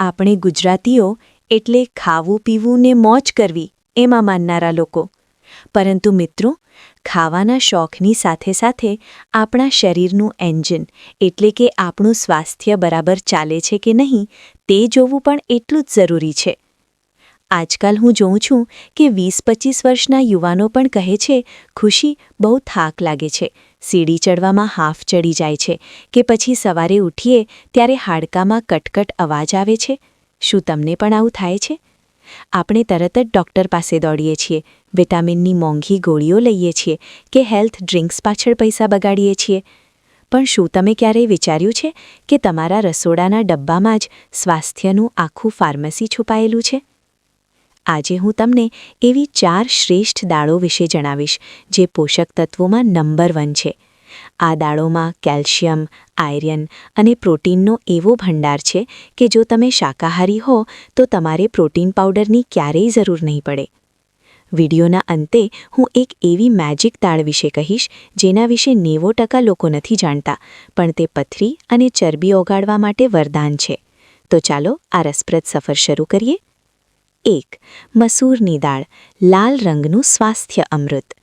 આપણે ગુજરાતીઓ એટલે ખાવું, પીવું ને મોજ કરવી એમાં માનનારા લોકો. પરંતુ મિત્રો, ખાવાના શોખની સાથે સાથે આપણા શરીરનું એન્જિન એટલે કે આપણું સ્વાસ્થ્ય બરાબર ચાલે છે કે નહીં તે જોવું પણ એટલું જ જરૂરી છે. આજકાલ હું જોઉં છું કે વીસ પચીસ વર્ષના યુવાનો પણ કહે છે, ખુશી બહુ થાક લાગે છે. સીડી ચડવામાં હાફ ચડી જાય છે કે પછી સવારે ઉઠીએ ત્યારે હાડકામાં કટકટ અવાજ આવે છે. શું તમને પણ આવું થાય છે? આપણે તરત જ ડૉક્ટર પાસે દોડીએ છીએ. વિટામિનની મોંઘી ગોળીઓ લઈએ છીએ કે હેલ્થ ડ્રિંક્સ પાછળ પૈસા બગાડીએ છીએ. પણ શું તમે ક્યારેય વિચાર્યું છે કે તમારા રસોડાના ડબ્બામાં જ સ્વાસ્થ્યનું આખું ફાર્મસી છુપાયેલું છે? આજે હું તમને એવી ચાર શ્રેષ્ઠ દાળો વિશે જણાવીશ, જે પોષક તત્વોમાં નંબર વન છે. આ દાળોમાં કેલ્શિયમ આયરન અને પ્રોટીનનો એવો ભંડાર છે કે જો તમે શાકાહારી હો, તો તમારે પ્રોટીન પાવડરની ક્યારેય જરૂર નહીં પડે. વિડીયોના અંતે હું એક એવી મેજિક દાળ વિશે કહીશ, જેના વિશે નેવો ટકા લોકો નથી જાણતા, પણ તે પથરી અને ચરબી ઓગાળવા માટે વરદાન છે. તો ચાલો આ રસપ્રદ સફર શરૂ કરીએ. એક, મસૂરની દાળ, લાલ રંગનું સ્વાસ્થ્ય અમૃત.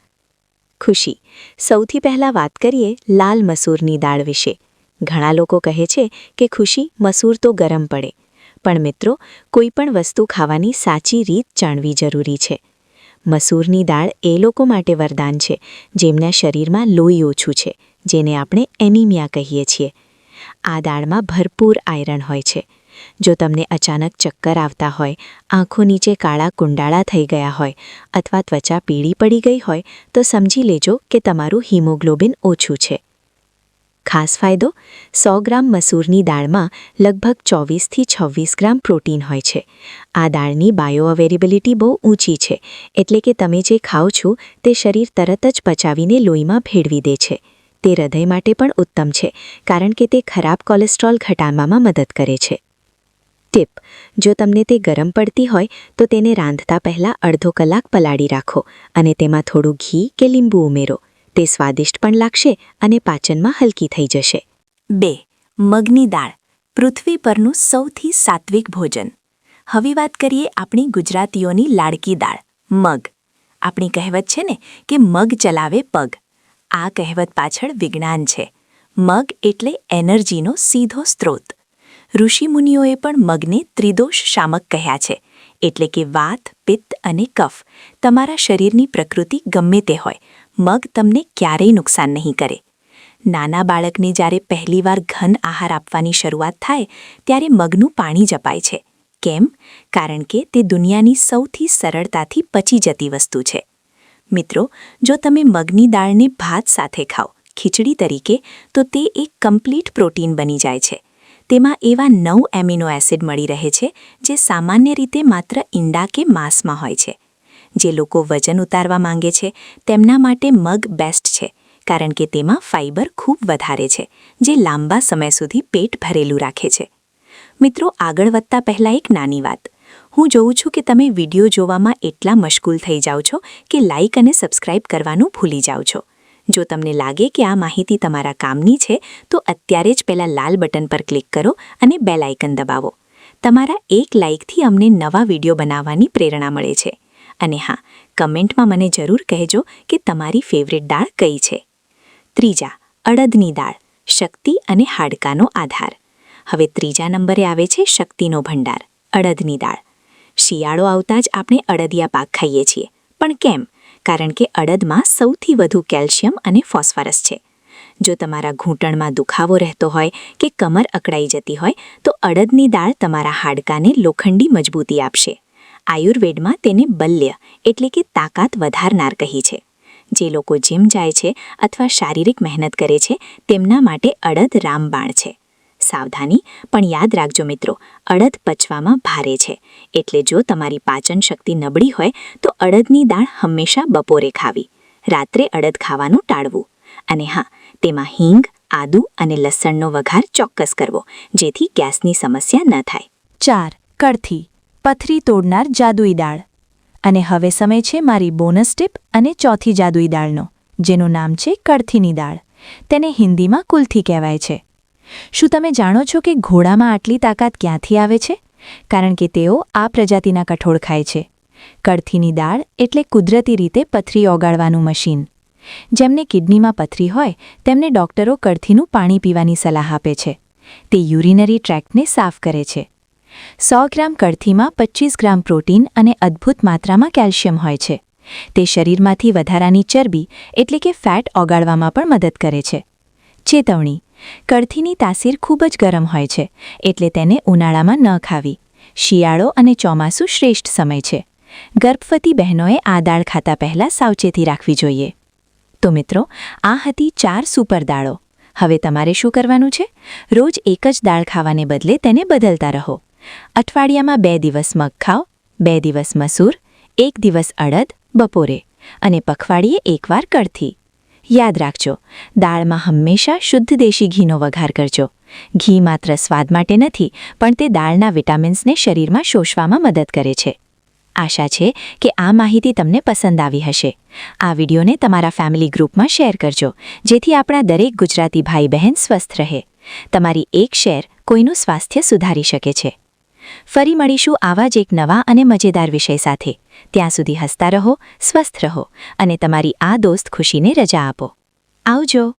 ખુશી, સૌથી પહેલાં વાત કરીએ લાલ મસૂરની દાળ વિશે. ઘણા લોકો કહે છે કે ખુશી મસૂર તો ગરમ પડે. પણ મિત્રો, કોઈ પણ વસ્તુ ખાવાની સાચી રીત જાણવી જરૂરી છે. મસૂરની દાળ એ લોકો માટે વરદાન છે, જેમના શરીરમાં લોહી ઓછું છે, જેને આપણે એનિમિયા કહીએ છીએ. આ દાળમાં ભરપૂર આયરન હોય છે. જો તમને અચાનક ચક્કર આવતા હોય, આંખો નીચે કાળા કુંડાળા થઈ ગયા હોય અથવા ત્વચા પીળી પડી ગઈ હોય, તો સમજી લેજો કે તમારું હિમોગ્લોબિન ઓછું છે. ખાસ ફાયદો, સો ગ્રામ મસૂરની દાળમાં લગભગ ચોવીસથી છવ્વીસ ગ્રામ પ્રોટીન હોય છે. આ દાળની બાયો અવેરેબિલિટી બહુ ઊંચી છે, એટલે કે તમે જે ખાઓ છો, તે શરીર તરત જ પચાવીને લોહીમાં ભેળવી દે છે. તે હૃદય માટે પણ ઉત્તમ છે, કારણ કે તે ખરાબ કોલેસ્ટ્રોલ ઘટાડવામાં મદદ કરે છે. ટીપ. જો તમને તે ગરમ પડતી હોય, તો તેને રાંધતા પહેલાં અડધો કલાક પલાળી રાખો અને તેમાં થોડું ઘી કે લીંબુ ઉમેરો. તે સ્વાદિષ્ટ પણ લાગશે અને પાચનમાં હલકી થઈ જશે. બે. મગની દાળ. પૃથ્વી પરનું સૌથી સાત્વિક ભોજન. હવે વાત કરીએ આપણી ગુજરાતીઓની લાડકી દાળ, મગ. આપણી કહેવત છે ને કે મગ ચલાવે પગ. આ કહેવત પાછળ વિજ્ઞાન છે. મગ એટલે એનર્જીનો સીધો સ્ત્રોત. ઋષિમુનિઓએ પણ મગને ત્રિદોષ શામક કહ્યા છે. એટલે કે વાત, પિત્ત અને કફ તમારા શરીરની પ્રકૃતિ ગમે તે હોય. મગ તમને ક્યારેય નુકસાન નહીં કરે. નાના બાળકને જ્યારે પહેલીવાર ઘન આહાર આપવાની શરૂઆત થાય, ત્યારે મગનું પાણી જપાય છે. કેમ? કારણ કે તે દુનિયાની સૌથી સરળતાથી પચી જતી વસ્તુ છે. મિત્રો, જો તમે મગની દાળને ભાત સાથે ખાઓ, ખીચડી તરીકે, તો તે એક કમ્પ્લીટ પ્રોટીન બની જાય છે. તેમાં એવા નવ એમિનો એસિડ મળી રહે છે, જે સામાન્ય રીતે માત્ર ઈંડા કે માંસમાં હોય છે. જે લોકો વજન ઉતારવા માંગે છે, તેમના માટે મગ બેસ્ટ છે, કારણ કે તેમાં ફાઇબર ખૂબ વધારે છે, જે લાંબા સમય સુધી પેટ ભરેલું રાખે છે. મિત્રો, આગળ વધતા પહેલાં એક નાની વાત. હું જોઉં છું કે તમે વીડિયો જોવામાં એટલા મશગુલ થઈ જાઓ છો કે લાઇક અને સબસ્ક્રાઇબ કરવાનું ભૂલી જાઓ છો. જો તમને લાગે કે આ માહિતી તમારા કામની છે, તો અત્યારે જ પહેલાં લાલ બટન પર ક્લિક કરો અને બેલ આઇકન દબાવો. તમારા એક લાઇકથી અમને નવા વીડિયો બનાવવાની પ્રેરણા મળે છે. અને હા, કમેન્ટમાં મને જરૂર કહેજો કે તમારી ફેવરેટ દાળ કઈ છે. ત્રીજા, અડદની દાળ, શક્તિ અને હાડકાનો આધાર. હવે ત્રીજા નંબરે આવે છે શક્તિનો ભંડાર, અડદની દાળ. શિયાળો આવતા જ આપણે અડદિયા પાક ખાઈએ છીએ. પણ કેમ? કારણ કે અડદમાં સૌથી વધુ કેલ્શિયમ અને ફોસ્ફરસ છે. જો તમારા ઘૂંટણમાં દુખાવો રહેતો હોય કે કમર અકળાઈ જતી હોય, તો અડદની દાળ તમારા હાડકાને લોખંડી મજબૂતી આપશે. આયુર્વેદમાં તેને બલ્ય એટલે કે તાકાત વધારનાર કહી છે. જે લોકો જીમ જાય છે અથવા શારીરિક મહેનત કરે છે, તેમના માટે અડદ રામબાણ છે. સાવધાની, પણ યાદ રાખજો મિત્રો, અડદ પચવામાં ભારે છે. એટલે જો તમારી પાચન શક્તિ નબળી હોય, તો અડદની દાળ હંમેશા બપોરે ખાવી. રાત્રે અડદ ખાવાનું ટાળવું. અને હા, તેમાં હિંગ, આદુ અને લસણનો વઘાર ચોક્કસ કરવો, જેથી ગેસની સમસ્યા ન થાય. ચાર કડથી પથરી તોડનાર જાદુઈ દાળ. અને હવે સમય છે મારી બોનસ ટીપ અને ચોથી જાદુઈ દાળનો, જેનું નામ છે કડથીની દાળ. તેને હિન્દીમાં કુલથી કહેવાય છે. શું તમે જાણો છો કે ઘોડામાં આટલી તાકાત ક્યાંથી આવે છે? કારણ કે તેઓ આ પ્રજાતિના કઠોળ ખાય છે. કળથીની દાળ એટલે કુદરતી રીતે પથરી ઓગાળવાનું મશીન. જેમને કિડનીમાં પથરી હોય, તેમને ડોક્ટરો કળથીનું પાણી પીવાની સલાહ આપે છે. તે યુરિનરી ટ્રેક્ટને સાફ કરે છે. સો ગ્રામ કળથીમાં પચીસ ગ્રામ પ્રોટીન અને અદ્ભુત માત્રામાં કેલ્શિયમ હોય છે. તે શરીરમાંથી વધારાની ચરબી એટલે કે ફેટ ઓગાળવામાં પણ મદદ કરે છે. ચેતવણી. કળથીની તાસીર ખૂબ જ ગરમ હોય છે, એટલે તેને ઉનાળામાં ન ખાવી. શિયાળો અને ચોમાસું શ્રેષ્ઠ સમય છે. ગર્ભવતી બહેનોએ આ દાળ ખાતા પહેલાં સાવચેતી રાખવી જોઈએ. તો મિત્રો, આ હતી ચાર સુપર દાળો. હવે તમારે શું કરવાનું છે? રોજ એક જ દાળ ખાવાને બદલે તેને બદલતા રહો. અઠવાડિયામાં બે દિવસ મગ ખાઓ, બે દિવસ મસૂર, એક દિવસ અડદ, બપોરે. અને પખવાડિયે એકવાર કળથી. યાદ રાખજો, દાળમાં હંમેશા શુદ્ધ દેશી ઘીનો વઘાર કરજો. ઘી માત્ર સ્વાદ માટે નથી, પણ તે દાળના વિટામિન્સને શરીરમાં શોષવામાં મદદ કરે છે. આશા છે કે આ માહિતી તમને પસંદ આવી હશે. આ વિડીયોને તમારા ફેમિલી ગ્રુપમાં શેર કરજો, જેથી આપણા દરેક ગુજરાતી ભાઈ બહેન સ્વસ્થ રહે. તમારી એક શેર કોઈનું સ્વાસ્થ્ય સુધારી શકે છે. ફરી મળીશું આવા જ એક નવા અને મજેદાર વિષય સાથે. ત્યાં સુધી હસતા રહો, સ્વસ્થ રહો અને તમારી આ દોસ્ત ખુશીને રજા આપો. આવજો!